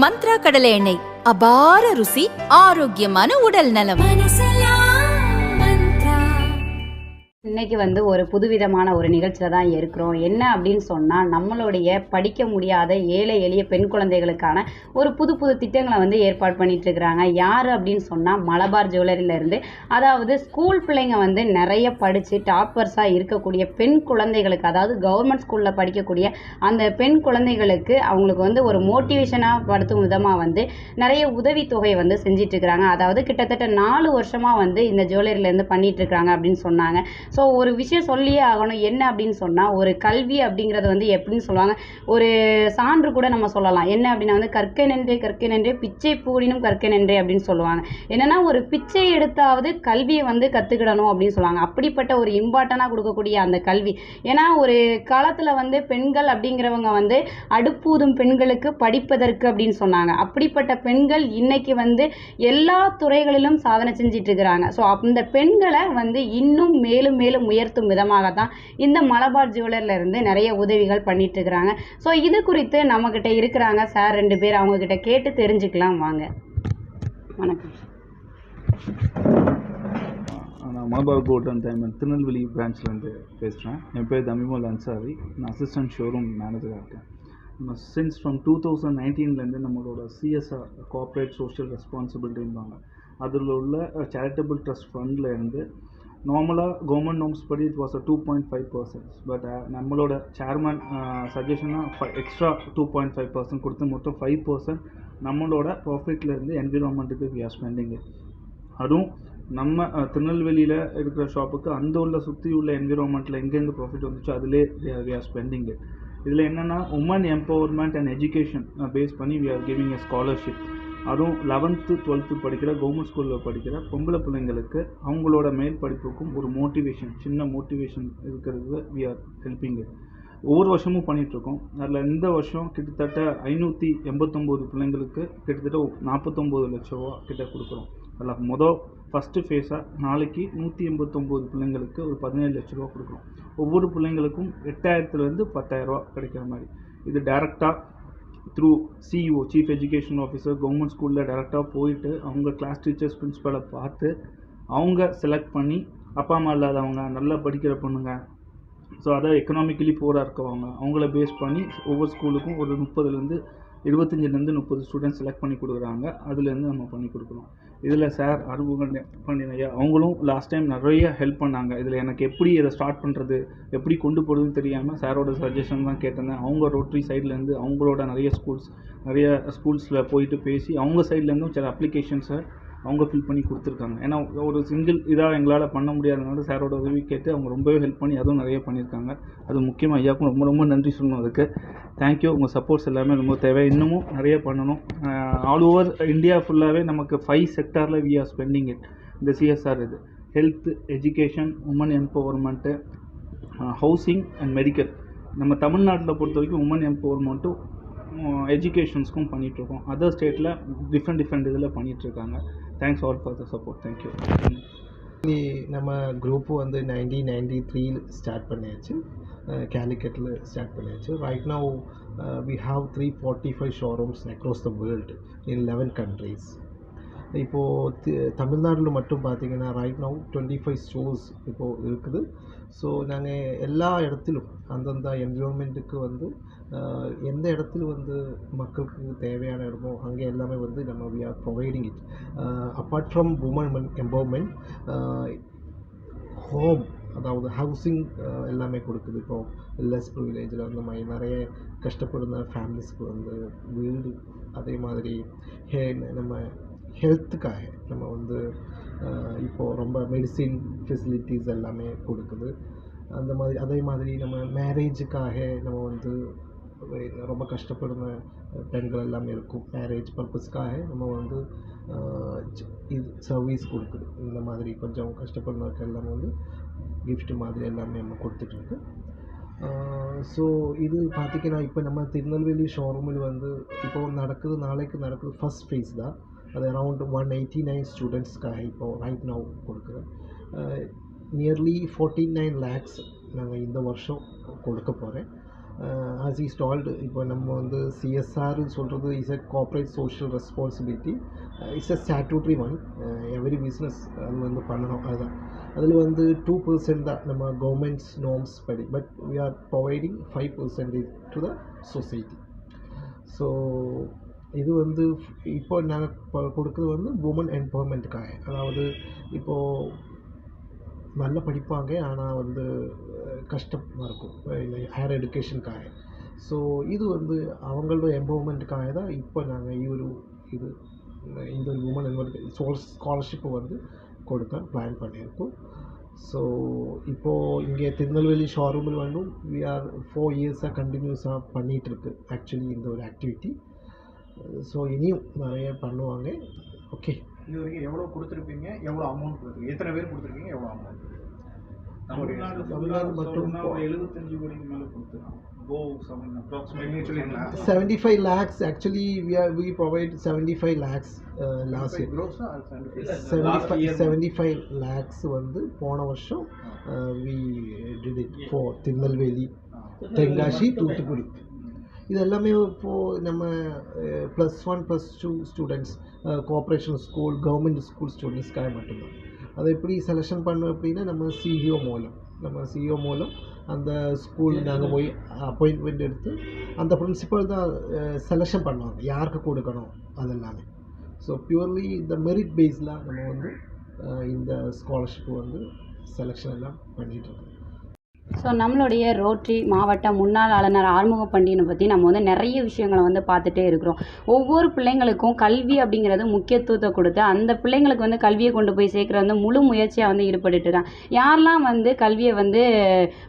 மந்த்ரா கடலை எண்ணெய். அபார ருசி ஆரோக்கியமான உடல் நலம். இன்னைக்கு வந்து ஒரு புதுவிதமான ஒரு நிகழ்ச்சியில் தான் இருக்கிறோம். என்ன அப்படின்னு சொன்னால் நம்மளுடைய படிக்க முடியாத ஏழை எளிய பெண் குழந்தைகளுக்கான ஒரு புது புது திட்டங்களை வந்து ஏற்பாடு பண்ணிட்டு இருக்கிறாங்க. யார் அப்படின்னு சொன்னால் மலபார் ஜுவல்லரியிலேருந்து அதாவது ஸ்கூல் பிள்ளைங்க வந்து நிறைய படித்து டாப்பர்ஸாக இருக்கக்கூடிய பெண் குழந்தைகளுக்கு அதாவது கவர்மெண்ட் ஸ்கூலில் படிக்கக்கூடிய அந்த பெண் குழந்தைகளுக்கு அவங்களுக்கு வந்து ஒரு மோட்டிவேஷனாக படுத்தும் விதமாக வந்து நிறைய உதவித்தொகை வந்து செஞ்சிட்டு இருக்கிறாங்க. அதாவது கிட்டத்தட்ட நாலு வருஷமாக வந்து இந்த ஜுவல்லரியிலேருந்து பண்ணிட்டு அப்படின்னு சொன்னாங்க. ஸோ ஒரு விஷயம் சொல்லியே ஆகணும். என்ன அப்படின்னு சொன்னால் ஒரு கல்வி அப்படிங்கிறது வந்து எப்படின்னு சொல்லுவாங்க. ஒரு சான்று கூட நம்ம சொல்லலாம். என்ன அப்படின்னா வந்து கற்கை நன்றே கற்கை நன்றே பிச்சை பூடினும் கற்கை நன்றே அப்படின்னு சொல்லுவாங்க. என்னன்னா ஒரு பிச்சை எடுத்தாவது கல்வியை வந்து கற்றுக்கிடணும் அப்படின்னு சொல்லுவாங்க. அப்படிப்பட்ட ஒரு இம்பார்ட்டனாக கொடுக்கக்கூடிய அந்த கல்வி. ஏன்னா ஒரு காலத்தில் வந்து பெண்கள் அப்படிங்கிறவங்க வந்து அடுப்பூதும் பெண்களுக்கு படிப்பதற்கு அப்படின்னு சொன்னாங்க. அப்படிப்பட்ட பெண்கள் இன்னைக்கு வந்து எல்லா துறைகளிலும் சாதனை செஞ்சிட்டு இருக்கிறாங்க. ஸோ அந்த பெண்களை வந்து இன்னும் மேலும் மேலும் உயர்த்தும் விதமாக தான் இந்த மலபார் ஜுவல்லர்ல இருந்து நிறைய உதவிகள் பண்ணிட்டு இருக்கிறாங்க ஸோ இது குறித்து நம்மக்கிட்ட இருக்கிறாங்க சார் ரெண்டு பேர். அவங்க கிட்ட கேட்டு தெரிஞ்சுக்கலாம் வாங்க. வணக்கம். நான் Malabar gold and diamond Tirunelveli பிரான்ச்லேருந்து பேசுகிறேன் என் பேர் தமிமுல் அன்சாரி நான் அசிஸ்டன்ட் ஷோரூம் மேனேஜராக இருக்கேன். நம்ம சின்ஸ் ஃப்ரம் டூ தௌசண்ட் நைன்டீன்லேருந்து நம்மளோட சிஎஸ்ஆர் கார்ப்பரேட் சோஷியல் ரெஸ்பான்சிபிலிட்டின்பாங்க அதில் உள்ள சேரிட்டபிள் ட்ரஸ்ட் ஃபண்டில் இருந்து நார்மலாக கவர்மெண்ட் நோம்ஸ் படி it was a two point five percent but நம்மளோட chairman சஜஷனாக extra two point five percent கொடுத்து மொத்தம் ஃபைவ் பர்சன்ட் நம்மளோட ப்ராஃபிட்லேருந்து என்விரான்மெண்ட்டுக்கு வி ஆர் ஸ்பெண்டிங் அதுவும் நம்ம uh, திருநெல்வேலியில் இருக்கிற ஷாப்புக்கு அந்த உள்ள சுற்றி உள்ள என்விரான்மெண்ட்டில் எங்கெங்கே ப்ராஃபிட் வந்துச்சோ அதிலே வி ஆர் ஸ்பெண்டிங் இதில் என்னென்னா woman empowerment and education base பண்ணி we are giving a scholarship அதுவும் லெவன்த்து டுவெல்த்து படிக்கிற கவர்மெண்ட் ஸ்கூலில் படிக்கிற பொம்பளை பிள்ளைங்களுக்கு அவங்களோட மேல் படிப்புக்கும் ஒரு மோட்டிவேஷன் சின்ன மோட்டிவேஷன் இருக்கிறது வி ஆர் ஹெல்பிங் ஒவ்வொரு வருஷமும் பண்ணிகிட்ருக்கோம் அதில் இந்த வருஷம் கிட்டத்தட்ட ஐநூற்றி எண்பத்தொம்போது பிள்ளைங்களுக்கு கிட்டத்தட்ட நாற்பத்தொம்போது லட்ச ரூபா கிட்ட கொடுக்குறோம். அதில் மொதல் ஃபஸ்ட்டு ஃபேஸாக நாளைக்கு நூற்றி எண்பத்தொம்போது பிள்ளைங்களுக்கு ஒரு பதினேழு லட்ச ரூபா கொடுக்குறோம். ஒவ்வொரு பிள்ளைங்களுக்கும் எட்டாயிரத்துலேருந்து பத்தாயிரரூபா கிடைக்கிற மாதிரி. இது டேரெக்டாக through CEO chief education officer government ஸ்கூலில் டேரெக்டாக போயிட்டு அவங்க கிளாஸ் டீச்சர்ஸ் பிரின்ஸிபலை பார்த்து அவங்க செலக்ட் பண்ணி அப்பா அம்மா இல்லாதவங்க நல்லா படிக்கிற பொண்ணுங்க. ஸோ அதை எக்கனாமிக்கலி போராக இருக்கவங்க. அவங்கள பேஸ் பண்ணி ஒவ்வொரு ஸ்கூலுக்கும் ஒரு முப்பதுலேருந்து இருபத்தஞ்சிலேருந்து முப்பது ஸ்டூடெண்ட்ஸ் செலக்ட் பண்ணி கொடுக்குறாங்க. அதுலேருந்து நம்ம பண்ணி கொடுக்குறோம் இதில் சார் அறிமுகம் பண்ணினையா அவங்களும் லாஸ்ட் டைம் நிறைய ஹெல்ப் பண்ணாங்க. இதில் எனக்கு எப்படி இதை ஸ்டார்ட் பண்ணுறது எப்படி கொண்டு போகிறதுன்னு தெரியாமல் சாரோட சஜஷன் தான் கேட்டிருந்தேன். அவங்க ரோட்ரி சைட்லேருந்து அவங்களோட நிறைய ஸ்கூல்ஸ் நிறைய ஸ்கூல்ஸில் போயிட்டு பேசி அவங்க சைட்லேருந்தும் சில அப்ளிகேஷன்ஸை அவங்க ஃபில் பண்ணி கொடுத்துருக்காங்க. ஏன்னா ஒரு சிங்கிள் இதாக எங்களால் பண்ண முடியாதனால சாரோட உதவி கேட்டு அவங்க ரொம்பவே ஹெல்ப் பண்ணி அதுவும் நிறைய பண்ணியிருக்காங்க. அது முக்கியமாக ஐயாக்கும் ரொம்ப ரொம்ப நன்றி சொல்லணும் அதுக்கு. தேங்க்யூ உங்கள் சப்போர்ட்ஸ் எல்லாமே ரொம்ப தேவை. இன்னமும் நிறைய பண்ணணும். ஆல் ஓவர் இந்தியா ஃபுல்லாகவே நமக்கு ஃபைவ் செக்டாரில் வி ஆர் ஸ்பெண்டிங் இட் இந்த சிஎஸ்ஆர் இது. Health education woman empowerment housing and medical நம்ம தமிழ்நாட்டில் பொறுத்த வரைக்கும் உமன் எம்பவர்மெண்ட்டும் எஜுகேஷன்ஸ்க்கும் பண்ணிகிட்ருக்கோம் அதர் ஸ்டேட்டில் டிஃப்ரெண்ட் டிஃப்ரெண்ட் இதில் பண்ணிகிட்ருக்காங்க thanks all for the support thank you நம்ம குரூப்பு வந்து நைன்டீன் நைன்டி த்ரீயில் ஸ்டார்ட் பண்ணியாச்சு கேலிக்கட்டில் ஸ்டார்ட் பண்ணியாச்சு. Right now we have three forty five showrooms across the world in eleven countries இப்போது தமிழ்நாட்டில் மட்டும் பார்த்தீங்கன்னா right now twenty five stores இப்போது இருக்குது. ஸோ நாங்கள் எல்லா இடத்திலும் அந்தந்த என்விரான்மெண்ட்டுக்கு வந்து எந்த இடத்துல வந்து மக்களுக்கு தேவையான இடமோ அங்கே எல்லாமே வந்து நம்ம we are providing it apart from woman empowerment home அதாவது ஹவுசிங் எல்லாமே கொடுக்குது. இப்போ லெஸ் ப்ரிவிலேஜில் அந்த மாதிரி நிறைய கஷ்டப்படுற ஃபேமிலிஸ்க்கு வந்து வீடு அதே மாதிரி ஹே நம்ம ஹெல்த்துக்காக நம்ம வந்து இப்போது ரொம்ப மெடிசின் ஃபெசிலிட்டிஸ் எல்லாமே கொடுக்குது. அந்த மாதிரி அதே மாதிரி நம்ம மேரேஜுக்காக நம்ம வந்து ரொம்ப கஷ்டப்படுற பெண்கள் எல்லாமே இருக்கும். மேரேஜ் பர்பஸ்க்காக நம்ம வந்து இது சர்வீஸ் கொடுக்குது. இந்த மாதிரி கொஞ்சம் கஷ்டப்படுறவங்க எல்லாமே வந்து கிஃப்ட் மாதிரி எல்லாமே நம்ம கொடுத்துட்ருக்கு ஸோ இது பார்த்திங்கன்னா இப்போ நம்ம திருநெல்வேலி ஷோரூமில் வந்து இப்போ நடக்குது நாளைக்கு நடக்குது ஃபஸ்ட் ஃபேஸ் தான். அது அரவுண்ட் ஒன் எயிட்டி நைன் ஸ்டூடெண்ட்ஸ்க்காக இப்போ ரைட் நவ் கொடுக்குறேன். நியர்லி ஃபோர்ட்டி நைன் லேக்ஸ் நாங்கள் இந்த வருஷம் கொடுக்க போகிறேன் ஆஸ் இ இப்போ நம்ம வந்து சிஎஸ்ஆர்னு சொல்கிறது is a corporate social responsibility it's a statutory one every business அது வந்து பண்ணணும் அதுதான். அதில் வந்து டூ பர்சன்ட் தான் நம்ம கவர்மெண்ட்ஸ் நோம்ஸ் படி. But we are providing five percentage to the society so இது வந்து இப்போ நாங்கள் கொடுக்குறது வந்து உமன் எம்பவர்மெண்ட்டுக்காக அதாவது இப்போது நல்லா படிப்பாங்க ஆனால் வந்து கஷ்டமாக இருக்கும். ஹையர் எஜுகேஷனுக்காக ஸோ இது வந்து அவங்களோட எம்பவர்மெண்ட்டுக்காக தான் இப்போ நாங்கள் இவரு இது இந்த உமன் எம்பவர்மெண்ட் சோர்ஸ் ஸ்காலர்ஷிப்பை வந்து கொடுக்க பிளான் பண்ணியிருக்கோம். ஸோ இப்போது இங்கே திருநெல்வேலி ஷோரூமில் வந்து வி ஆர் ஃபோர் இயர்ஸாக கண்டினியூஸாக பண்ணிகிட்ருக்கு ஆக்சுவலி இந்த ஒரு ஆக்டிவிட்டி ஸோ இனியும் நிறைய பண்ணுவாங்க. ஓகே இது வரைக்கும் எவ்வளோ கொடுத்துருப்பீங்க? எவ்வளோ அமௌண்ட் கொடுத்துருக்கீங்க? எத்தனை பேர் கொடுத்துருக்கீங்க? எவ்வளோ அமௌண்ட் தமிழ்நாடு தமிழ்நாடு மட்டும் எழுபத்தஞ்சு கோடிக்கு மேலே கொடுத்துருக்கோம். கோ செவன் அப்ராக்சிமேட்லி நீங்க சொல்லிங்களா? 75 lakhs. Actually we are we provide 75 lakhs uh, last year. க்ரோஸா Last 75, year 75 lakhs வந்து போன வருஷம் we did it for Tirunelveli Tenkasi Thoothukudi இது எல்லாமே இப்போது நம்ம plus one plus two students cooperation school government school ஸ்டூடெண்ட்ஸ்க்காக மட்டும்தான். அதை எப்படி செலெக்ஷன் பண்ணோம் அப்படின்னா நம்ம சிஇஓ மூலம். நம்ம சிஇஓ மூலம் அந்த ஸ்கூல் நாங்கள் போய் அப்பாயின்மெண்ட் எடுத்து அந்த பிரின்சிபல் தான் செலெக்ஷன் பண்ணுவாங்க. யாருக்கு கொடுக்கணும் அதெல்லாமே. ஸோ பியூர்லி இந்த மெரிட் பேஸில் நம்ம வந்து இந்த ஸ்காலர்ஷிப் வந்து செலெக்ஷன் எல்லாம் பண்ணிகிட்டு இருக்கோம். ஸோ நம்மளுடைய ரோட்டரி மாவட்ட முன்னாள் ஆளுநர் ஆறுமுக பண்டிகனை பற்றி நம்ம வந்து நிறைய விஷயங்களை வந்து பார்த்துட்டே இருக்கிறோம். ஒவ்வொரு பிள்ளைங்களுக்கும் கல்வி அப்படிங்கிறது முக்கியத்துவத்தை கொடுத்து அந்த பிள்ளைங்களுக்கு வந்து கல்வியை கொண்டு போய் சேர்க்குற வந்து முழு முயற்சியாக வந்து ஈடுபட்டுட்டு தான் யாரெல்லாம் வந்து கல்வியை வந்து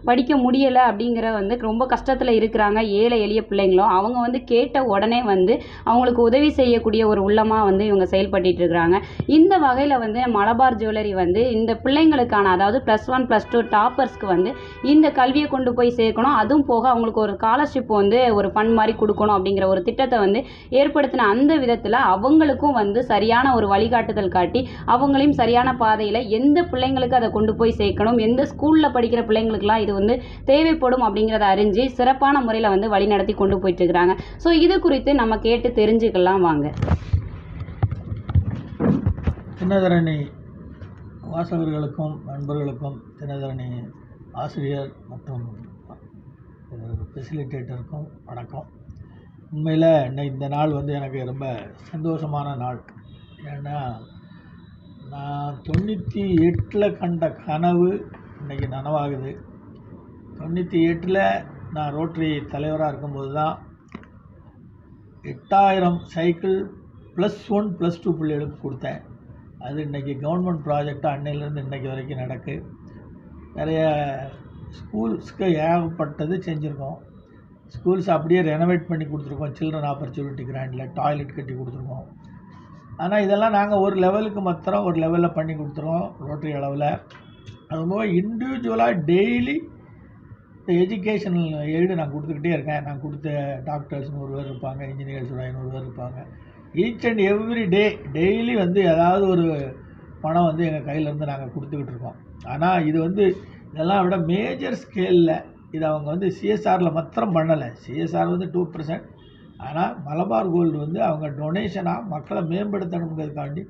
படிக்க முடியலை அப்படிங்கிற வந்து ரொம்ப கஷ்டத்தில் இருக்கிறாங்க ஏழை எளிய பிள்ளைங்களோ அவங்க வந்து கேட்ட உடனே வந்து அவங்களுக்கு உதவி செய்யக்கூடிய ஒரு உள்ளமாக வந்து இவங்க செயல்பட்டு இருக்கிறாங்க. இந்த வகையில் வந்து மலபார் ஜுவல்லரி வந்து இந்த பிள்ளைங்களுக்கான அதாவது ப்ளஸ் ஒன் ப்ளஸ் டூ டாப்பர்ஸ்க்கு வந்து இந்த இந்த கல்வியை கொண்டு போய் சேர்க்கணும். அதுவும் போக அவங்களுக்கு ஒரு ஸ்காலர்ஷிப் வந்து ஒரு ஃபண்ட் மாதிரி கொடுக்கணும் அப்படிங்கிற ஒரு திட்டத்தை வந்து ஏற்படுத்தின அந்த விதத்தில் அவங்களுக்கும் வந்து சரியான ஒரு வழிகாட்டுதல் காட்டி அவங்களையும் சரியான பாதையில் எந்த பிள்ளைங்களுக்கு அதை கொண்டு போய் சேர்க்கணும் எந்த ஸ்கூலில் படிக்கிற பிள்ளைங்களுக்குலாம் இது வந்து தேவைப்படும் அப்படிங்கிறத அறிஞ்சு சிறப்பான முறையில் வந்து வழிநடத்தி கொண்டு போயிட்டு இருக்கிறாங்க ஸோ இது குறித்து நம்ம கேட்டு தெரிஞ்சுக்கலாம் வாங்க. தினதரணி வாசகர்களுக்கும் நண்பர்களுக்கும் தினதரணி ஆசிரியர் மற்றும் ஃபெசிலிட்டேட்டருக்கும் வணக்கம் உண்மையில் இன்னைக்கு இந்த நாள் வந்து எனக்கு ரொம்ப சந்தோஷமான நாள். ஏன்னா நான் தொண்ணூற்றி எட்டில் கண்ட கனவு இன்றைக்கி நனவாகுது. தொண்ணூற்றி எட்டில் நான் ரோட்டரி தலைவராக இருக்கும்போது தான் எட்டாயிரம் cycle plus one plus two பிள்ளைகளுக்கு கொடுத்தேன். அது இன்றைக்கி கவர்மெண்ட் ப்ராஜெக்டாக அன்னையிலேருந்து இன்றைக்கி வரைக்கும் நடக்கு. நிறைய ஸ்கூல்ஸ்க்கு ஏகப்பட்டது செஞ்சுருக்கோம். ஸ்கூல்ஸ் அப்படியே ரெனோவேட் பண்ணி கொடுத்துருக்கோம். சில்ட்ரன் ஆப்பர்ச்சுனிட்டி கிராண்டில் டாய்லெட் கட்டி கொடுத்துருக்கோம். ஆனால் இதெல்லாம் நாங்கள் ஒரு லெவலுக்கு மாத்திரம் ஒரு லெவலில் பண்ணி கொடுத்துருவோம் ரோட்டரி அளவில். அதுபோக இண்டிவிஜுவலாக டெய்லி இந்த எஜுகேஷனல் எய்டு நான் கொடுத்துக்கிட்டே இருக்கேன். நான் கொடுத்த டாக்டர்ஸ் நூறு பேர் இருப்பாங்க இன்ஜினியர்ஸ் ஒரு ஐநூறு பேர் இருப்பாங்க. Each and every day daily வந்து ஏதாவது ஒரு பணம் வந்து எங்கள் கையிலேருந்து நாங்கள் கொடுத்துக்கிட்டு இருக்கோம். ஆனால் இது வந்து இதெல்லாம் விட மேஜர் ஸ்கேலில் இது அவங்க வந்து சிஎஸ்ஆரில் மாத்திரம் பண்ணலை. சிஎஸ்ஆர் வந்து டூ பர்சன்ட் ஆனால் மலபார் கோல்டு வந்து அவங்க டொனேஷனாக மக்களை மேம்படுத்தணுங்கிறதுக்காண்டி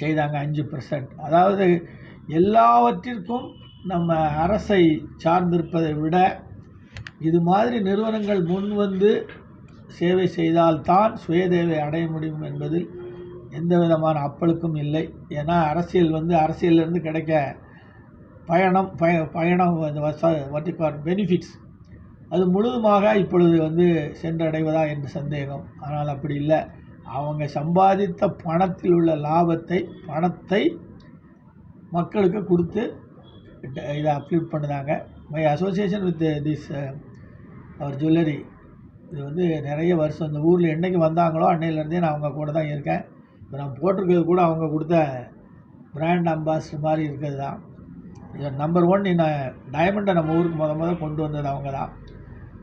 செய்தாங்க அஞ்சு பர்சன்ட் அதாவது எல்லாவற்றிற்கும் நம்ம அரசை சார்ந்திருப்பதை விட இது மாதிரி நிறுவனங்கள் முன் வந்து சேவை செய்தால்தான் சுயதேவை அடைய முடியும் என்பதில் எந்த விதமான அப்பழுக்கும் இல்லை. ஏன்னா அரசியல் வந்து அரசியலிருந்து கிடைக்க பயணம் பய பயணம் வட்டிக்கார் பெனிஃபிட்ஸ் அது முழுதுமாக இப்பொழுது வந்து சென்றடைவதா என்று சந்தேகம். ஆனால் அப்படி இல்லை. அவங்க சம்பாதித்த பணத்தில் உள்ள லாபத்தை பணத்தை மக்களுக்கு கொடுத்து இதை அப்ளிட் பண்ணுதாங்க. My association with this our jewellery இது வந்து நிறைய வருஷம் இந்த ஊரில் என்னைக்கு வந்தாங்களோ அன்னையிலேருந்தே நான் அவங்க கூட தான் இருக்கேன். இப்போ நான் போட்டிருக்கிறது கூட அவங்க கொடுத்த பிராண்ட் அம்பாசிடர் மாதிரி இருக்கிறது தான். இது நம்பர் ஒன் இந்த டைமண்டை நம்ம ஊருக்கு முத முத கொண்டு வந்தது அவங்க தான்.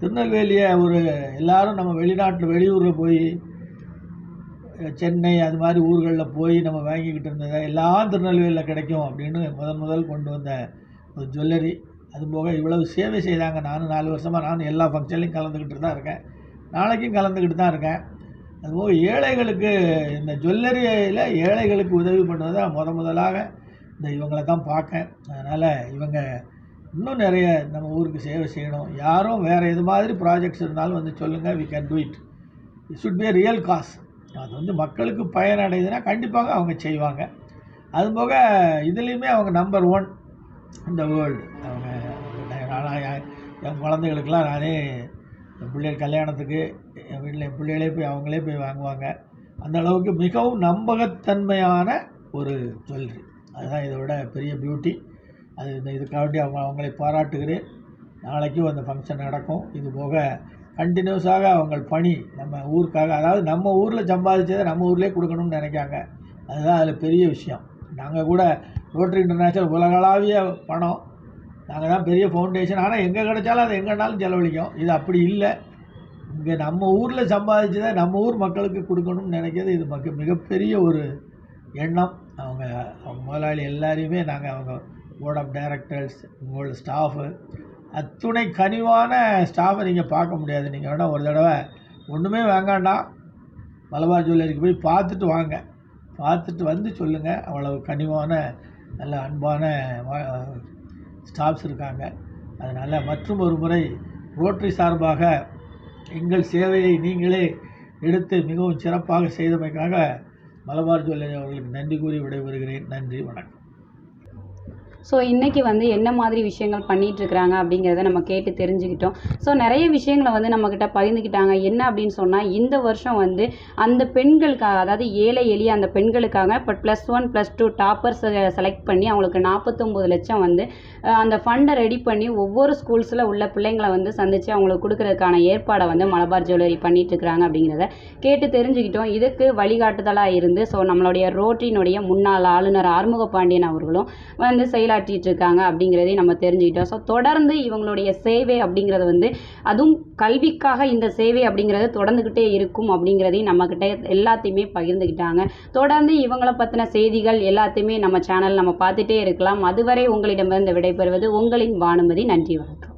திருநெல்வேலியை ஒரு எல்லோரும் நம்ம வெளிநாட்டில் வெளியூரில் போய் சென்னை அது மாதிரி ஊர்களில் போய் நம்ம வாங்கிக்கிட்டு இருந்ததை எல்லாம் திருநெல்வேலியில் கிடைக்கும் அப்படின்னு முதன் முதல் கொண்டு வந்த ஒரு ஜுவல்லரி அதுபோக இவ்வளவு சேவை செய்தாங்க நானும் நாலு வருஷமாக நானும் எல்லா ஃபங்க்ஷன்லையும் கலந்துக்கிட்டு தான் இருக்கேன். நாளைக்கும் கலந்துக்கிட்டு தான் இருக்கேன். அதுபோக ஏழைகளுக்கு இந்த ஜுவல்லரியில் ஏழைகளுக்கு உதவி பண்ணுவதை முத முதலாக இந்த இவங்களை தான் பார்க்கேன் அதனால் இவங்க இன்னும் நிறைய நம்ம ஊருக்கு சேவை செய்யணும். யாரும் வேறு எது மாதிரி ப்ராஜெக்ட்ஸ் இருந்தாலும் வந்து சொல்லுங்கள் we can do it it should be real cause அது வந்து மக்களுக்கு பயனடையுதுன்னா கண்டிப்பாக அவங்க செய்வாங்க. அதுபோக இதுலேயுமே அவங்க நம்பர் ஒன் இந்த வேர்ல்டு அவங்க என் என் குழந்தைகளுக்கெல்லாம் நானே என் பிள்ளைகள் கல்யாணத்துக்கு என் வீட்டில் என் பிள்ளைகளே போய் அவங்களே போய் வாங்குவாங்க. அந்த அளவுக்கு மிகவும் நம்பகத்தன்மையான ஒரு ஜுவல்லரி அதுதான் இதோட பெரிய பியூட்டி அது இந்த இதுக்காண்டி அவங்க அவங்களை பாராட்டுகிறேன். நாளைக்கும் அந்த ஃபங்க்ஷன் நடக்கும். இது போக கண்டினியூஸாக அவங்க பணி நம்ம ஊருக்காக அதாவது நம்ம ஊரில் சம்பாதிச்சதை நம்ம ஊர்லேயே கொடுக்கணும்னு நினைக்காங்க. அதுதான் அதில் பெரிய விஷயம். நாங்கள் கூட ரோட்டரி இன்டர்நேஷ்னல் உலகளாவிய பணம். நாங்கள் தான் பெரிய ஃபவுண்டேஷன் ஆனால் எங்கே கிடைச்சாலும் அது எங்கேனாலும் செலவழிக்கும். இது அப்படி இல்லை. இங்கே நம்ம ஊரில் சம்பாதிச்சு தான் நம்ம ஊர் மக்களுக்கு கொடுக்கணும்னு நினைக்கிறது இது மக்க மிகப்பெரிய ஒரு எண்ணம். அவங்க அவங்க முதலாளி எல்லாரையுமே நாங்கள் அவங்க போர்ட் ஆஃப் டைரக்டர்ஸ் உங்களோட ஸ்டாஃபு அத்துணை கனிவான ஸ்டாஃபை நீங்கள் பார்க்க முடியாது. நீங்கள் வேணால் ஒரு தடவை ஒன்றுமே வாங்காண்டாம் மலபார் ஜுவல்லரிக்கு போய் பார்த்துட்டு வாங்க. பார்த்துட்டு வந்து சொல்லுங்கள் அவ்வளவு கனிவான நல்ல அன்பான ஸ்டாஃப்ஸ் இருக்காங்க. அதனால் மற்றும் ஒரு முறை ரோட்டரி சார்பாக எங்கள் சேவையை நீங்களே எடுத்து மிகவும் சிறப்பாக செய்தமைக்காக மலபார் ஜுவல்லரி அவர்களுக்கு நன்றி கூறி விடைபெறுகிறேன். நன்றி வணக்கம். ஸோ இன்றைக்கி வந்து என்ன மாதிரி விஷயங்கள் பண்ணிகிட்ருக்குறாங்க அப்படிங்கிறத நம்ம கேட்டு தெரிஞ்சுக்கிட்டோம். ஸோ நிறைய விஷயங்களை வந்து நம்மக்கிட்ட பகிர்ந்துக்கிட்டாங்க. என்ன அப்படின்னு சொன்னால் இந்த வருஷம் வந்து அந்த பெண்களுக்காக அதாவது ஏழை எளிய அந்த பெண்களுக்காக இப்போ plus one plus two toppers select பண்ணி அவங்களுக்கு நாற்பத்தொம்போது லட்சம் வந்து அந்த ஃபண்டை ரெடி பண்ணி ஒவ்வொரு ஸ்கூல்ஸில் உள்ள பிள்ளைங்களை வந்து சந்தித்து அவங்களுக்கு கொடுக்கறதுக்கான ஏற்பாடை வந்து மலபார் ஜுவல்லரி பண்ணிகிட்ருக்குறாங்க அப்படிங்கிறத கேட்டு தெரிஞ்சுக்கிட்டோம். இதுக்கு வழிகாட்டுதலாக இருந்து ஸோ நம்மளுடைய ரோட்டினுடைய முன்னாள் ஆளுநர் ஆறுமுக பாண்டியன் அவர்களும் வந்து செயல் செயலாற்றிட்டு இருக்காங்க அப்படிங்கிறதையும் நம்ம தெரிஞ்சுக்கிட்டோம். ஸோ தொடர்ந்து இவங்களுடைய சேவை அப்படிங்கிறது வந்து அதுவும் கல்விக்காக இந்த சேவை அப்படிங்கிறது தொடர்ந்துக்கிட்டே இருக்கும் அப்படிங்கிறதையும் நம்மக்கிட்ட எல்லாத்தையுமே பகிர்ந்துக்கிட்டாங்க. தொடர்ந்து இவங்களை பற்றின செய்திகள் எல்லாத்தையுமே நம்ம சேனல் நம்ம பார்த்துட்டே இருக்கலாம். அதுவரை உங்களிடமிருந்து விடைபெறுவது உங்களின் வானுமதி. நன்றி வணக்கம்.